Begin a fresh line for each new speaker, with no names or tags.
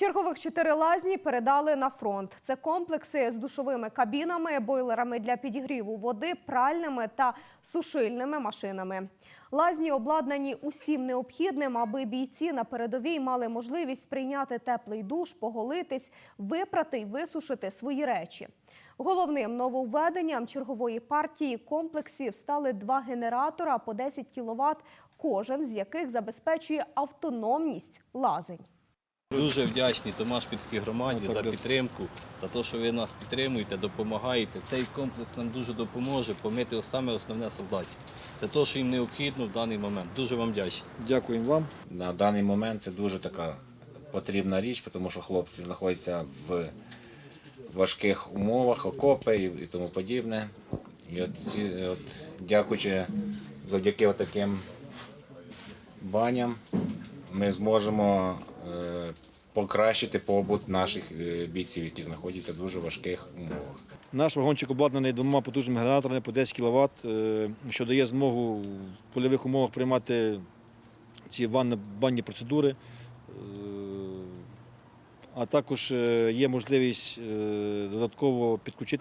Чергових чотири лазні передали на фронт. Це комплекси з душовими кабінами, бойлерами для підігріву води, пральними та сушильними машинами. Лазні обладнані усім необхідним, аби бійці на передовій мали можливість прийняти теплий душ, поголитись, випрати й висушити свої речі. Головним нововведенням чергової партії комплексів стали два генератора по 10 кВт, кожен з яких забезпечує автономність лазень.
Дуже вдячні Томашпільській громаді за підтримку, за те, що ви нас підтримуєте, допомагаєте. Цей комплекс нам дуже допоможе помити саме основне солдатів. Це те, що їм необхідно в даний момент. Дуже вам вдячні.
Дякуємо вам.
На даний момент це дуже така потрібна річ, тому що хлопці знаходяться в важких умовах, окопи і, і тому подібне. І от, ці, от, дякуючи завдяки таким баням, ми зможемо е, покращити побут наших е, бійців, які знаходяться в дуже важких умовах.
Наш вагончик обладнаний двома потужними генераторами по 10 кВт, що дає змогу в польових умовах приймати ці банні процедури. Е, А також е, є можливість е, додатково підключити